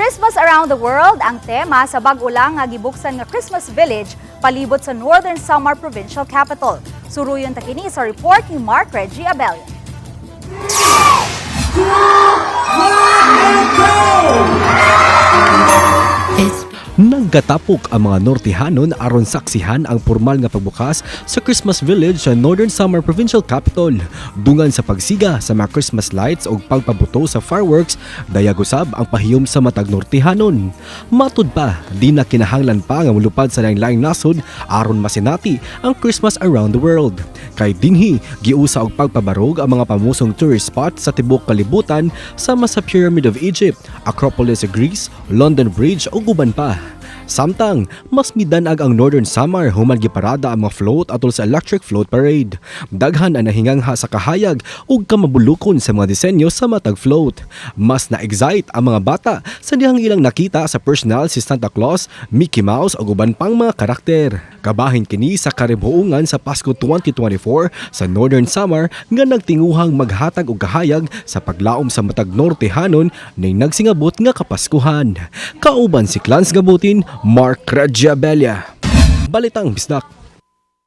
Christmas Around the World ang tema sa bag-ulang nga gibuksan nga Christmas Village palibot sa Northern Samar Provincial Capital. Suruyon ta kini sa report ni Mark Reggie Abellion. Nanggatapok ang mga Nortehanon aron saksihan ang formal nga pagbukas sa Christmas Village sa Northern Samar Provincial Capital. Dungan sa pagsiga sa mga Christmas lights o pagpabuto sa fireworks, dayagusab ang pahiyom sa matag Nortehanon. Matud pa, di na kinahanglan pa nga mulupad sa lain-laing nasod aron masinati ang Christmas around the world. Kay dinhi, giusa og pagpabarog ang mga pamusong tourist spot sa tibok kalibutan sama sa Pyramid of Egypt, Acropolis sa Greece, London Bridge ug uban pa. Samtang, mas midanag ang Northern Samar human giparada ang mga float atol sa Electric Float Parade. Daghan ang nahingangha sa kahayag ug kamabulukon sa mga disenyo sa matag float. Mas na-excite ang mga bata sa dihang ilang nakita sa personal si Santa Claus, Mickey Mouse ug uban pang mga karakter. Kabahin kini sa karibuungan sa Pasko 2024 sa Northern Samar nga nagtinguhang maghatag og kahayag sa paglaom sa matag Nortehanon ning nagsingabot nga kapaskuhan. Kauban si Clans Gabutin, Mark Radiabella. Balitang Bisdak.